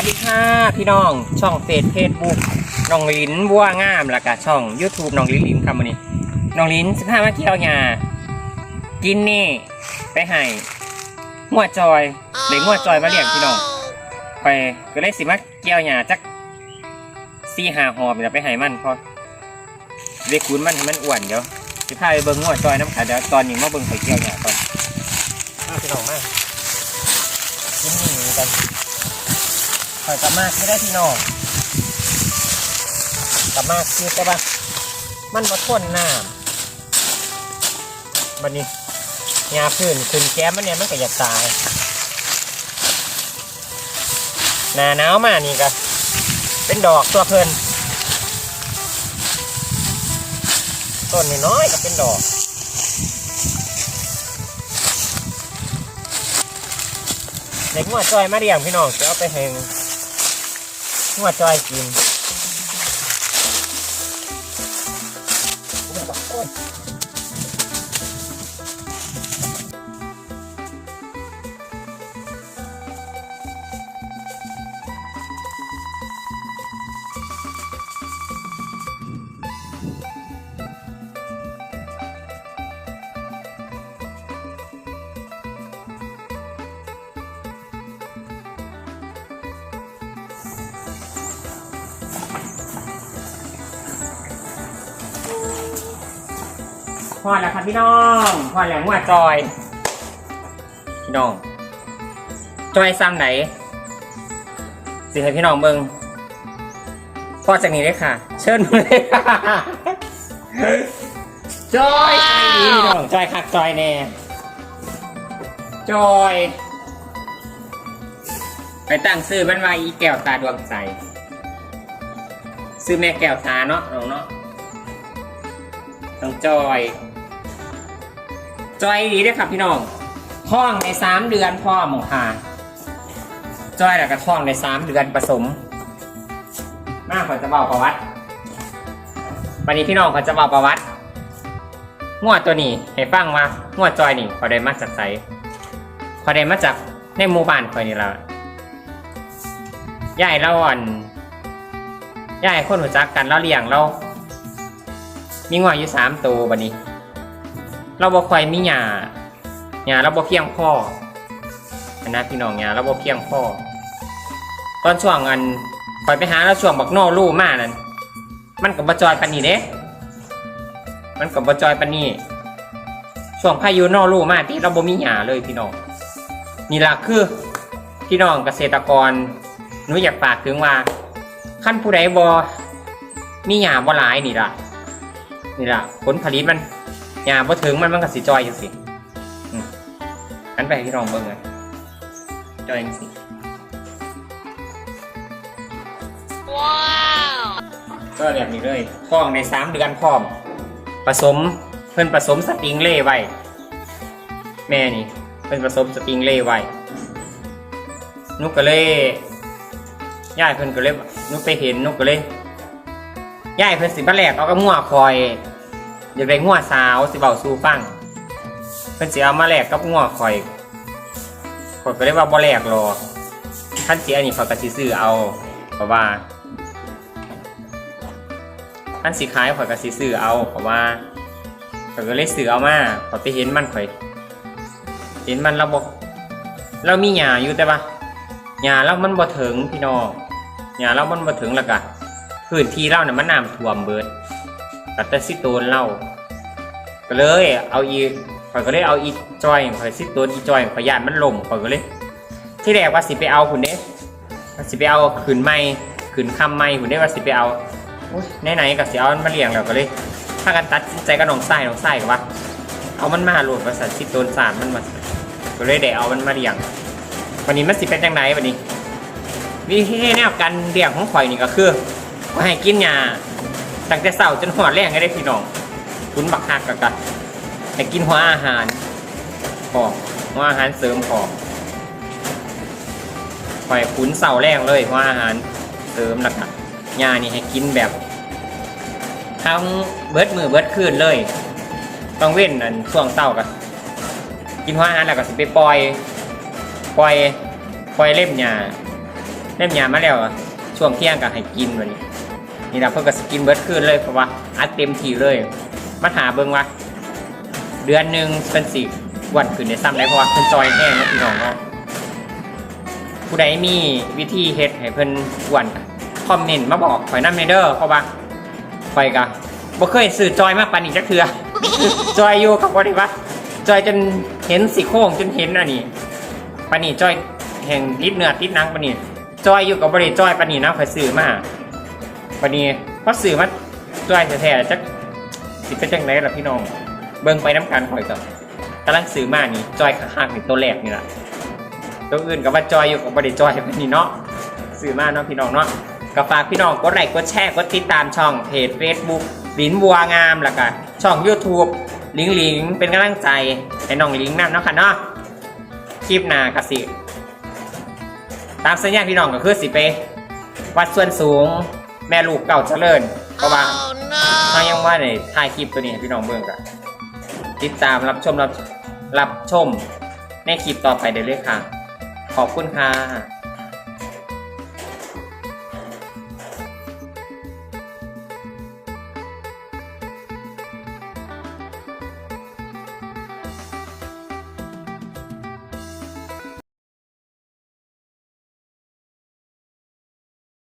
วัสดีค่ะพี่น้องช่องเฟซเฟซบุ๊กน้องลินบัวงามแล้วก็ช่อง YouTube น้องลินลินครับวันนี้น้องลินสิบห้ามาเกี่ยวหญ้ากินนี่ ไปให้งัวจอยเด็กงัวจอยมาเลี้ยงพี่น้องไปก็เลยสิมาเกี่ยวหญ้าจักสี่หาหอบจะไปให้มันพราะเด็กคุณมันให้มันอ้วนเดี๋ยวสิพาไปเบิ่งงัวจอยน้ำขาเดี๋ยวตอนนี้มาเบิ่งไปเกี่ยวหญ้าก่อนมาพี่น้องมานี่กัน ข่อยกับมาไม่ได้พี่น้องกับมาคือแต่ว่ามันมาท่วนน้ำบันนี้ยาพื้นขึ้นแก้มมันเนี่ยมันก็อยากตายหนาหนาวมานี่ก็เป็นดอกตัวเพลินต้นน้อยก็เป็นดอกเด็กหัวจอยมาเรียงพี่น้องจะเอาไปแหง หัวจอยกิน พอแล้วครับพี่น้องพอแล้วหัวจอย พี่น้อง จอยซ้ำไหนสิให้พี่น้องเบิงพอจากนี้เลยค่ะ เชิญเลยจอยใจดีพี่น้องจอยคักจอยแน่จอย ไปตั้งซื้อมันว่าอีแก้วตาดวงใจ ซื้อแม่แก้วตาเนาะน้องเนาะน้องจอย จอยดีด้วยครับพี่น้องท้องในสามเดือนพ่อหมอหาจอยแล้วก็ท้องในสามเดือนผสมมากกว่าจะเบาประวัติวันนี้พี่น้องเขาจะเบาประวัติงวดตัวนี้ให้ฟังว่างวดจอยนี่เขาได้มาจากไสเขาได้มาจากในหมู่บ้านคอยนี่ละยายเราอ่อนยายคนหัวจักกันเราเลี้ยงเรา มีงวดอยู่สามตัวบันนี้ เราบ่ค่อยมีหญ้าหญ้าเราบ่เพียงพออันนะพี่น้องหญ้าเราบ่เพียงพ่อตอนช่วงอันคอยไปหาเราช่วงบักโนลู่มานั่นมันกับบจอยปานนี้เด้มันกับบจอยปานนี้ช่วงพายุโนลู่มาที่เราบ่มีหญ้าเลยพี่น้องนี่ล่ะคือพี่น้องเกษตรกรหนูอยากฝากถึงว่าขั้นผู้ใดบ่มีหญ้าบ่หลายนี่ล่ะนี่ล่ะผลผลิตมัน ยาพอถึงมันมันก็สิจอยจังสิอืมอันไปให้พี่รองเบิ่งเลยจอยจังสิก็แบบนี้เลยท้องในสามเดือนพร้อม ผสมเพิ่นผสมสปริงเล่ไว้ แม่นี่เพิ่นผสมสปริงเล่ไว้นุกก็เลยย่ายเพิ่นก็เลยนุกไปเห็นนุกก็เลยย่ายเพิ่นสิมาแลกเอากับงัวคอย อยากได้งัวสาวสิเบาสู้ฟังเพิ่นสิเอามาแลกกับงัวข่อยข่อยก็เลยว่าบ่แลกหรอกท่านสิอันนี้ข่อยก็สิซื้อเอาเพราะว่าท่านสิขายข่อยก็สิซื้อเอาเพราะว่าข่อยก็เลยซื้อเอามาข่อยไปเห็นมันข่อย เห็นมันเราบ่เรามีหญ้าอยู่แต่ว่าหญ้าเรามันบ่ถึงพี่น้องหญ้าเรามันบ่ถึงแล้วก็พื้นที่เราเนี่ยมันน้ำท่วมเบิด กัตเตอร์ซิโตนเล่าก็เลยเอาอีข่อยก็เลยเอาอีจอยข่อยซิโตนอีจอยข่อยยานมันล่มข่อยก็เลย ที่แรกว่าสิไปเอาคุณเด้ว่าสิไปเอาขืนไม้ขืนคำไม้คุณเด้ว่าสิไปเอาไหนๆกับสิเอามันมาเลี้ยงแล้วก็เลยถ้ากันตัดใจกับน้องไส้น้องไส้ก็ว่าเอามันมาโหลดภาษาซิโตนสารมันมาก็เลยได้เอามันมาเลี้ยงวันนี้มันสิเป็นจังไหนวันนี้วิธีแนวการเลี้ยงของข่อยนี่ก็คือข่อยให้กินยา ตั้งแต่เช้าจนหัวแรงก็ได้พี่น้องคุณบักหักกะกะให้กินหัวอาหารพอหัวอาหารเสริมพอปล่อยขุนเสาแรงเลยหัวอาหารเสริมแล้วก็ยานี่ให้กินแบบทั้งเบิดมือเบิดคืนเลย ต้องเว้นอันช่วงเศร้ากันกินหัวอาหารแล้วก็สิไปปล่อย ปล่อยปล่อยเล่มยาเล่มยามาแล้วช่วงเที่ยงก็ให้กินวันนี้ นี่นะเพิ่นก็สกินเบิร์ดคืนเลยเพราะว่าอัดเต็มทีเลยมาหาเบิ่งว่า เดือนหนึ่งเป็นสิวันขึ้นในซ้ำได้เพราะว่าเพิ่นจอยแห้งนะพี่น้องเนาะผู้ใดมีวิธีเฮ็ดให้เพิ่นอ้วนคอมเมนต์มาบอกข่อยนำเด้อเพราะว่าข่อยก็บ่เคยซื้อจอยมาปานนี้จักเทื่อจอยอยู่กับบ่ได้ว่าจอยจนเห็นสิโครงจนเห็นอันนี้ปานนี้จอยแห่งลิดเนื้อติดหนังปานนี้จอยอยู่กับบ่ได้จอยปานนี้นะข่อยซื้อมา วันนี้พอสื่อมาตัวไอ้แท้ๆจักสิเป็นจังไรล่ะพี่น้อง เบิ่งไปน้ำกันคอยกับกำลังซื้อมานี่จอยข้างๆนี่ตัวแรกนี่แหละตัวอื่นก็ว่าจอยอยู่กับบริจอยแบบนี้เนาะซื้อมาเนาะพี่น้องเนาะก็ฝากพี่น้องกดไลค์กดแชร์กดติดตามช่องเพจ Facebook ลินบัวงามแล้วก็ช่อง YouTube ลิงลิงเป็นกำลังใจให้น้องลิงนำเนาะค่ะเนาะคลิปหน้ากสิ ตามสัญญาพี่น้องก็คือสิไป วัดส่วนสูง แม่ลูกเก่าเจริญเพราะว่าถ้ายังว่าในถ่ายคลิปตัวนี้ให้พี่น้องเบิ่งกันติดตามรับชมรับรับชมในคลิปต่อไปได้เลยค่ะ ขอบคุณค่ะ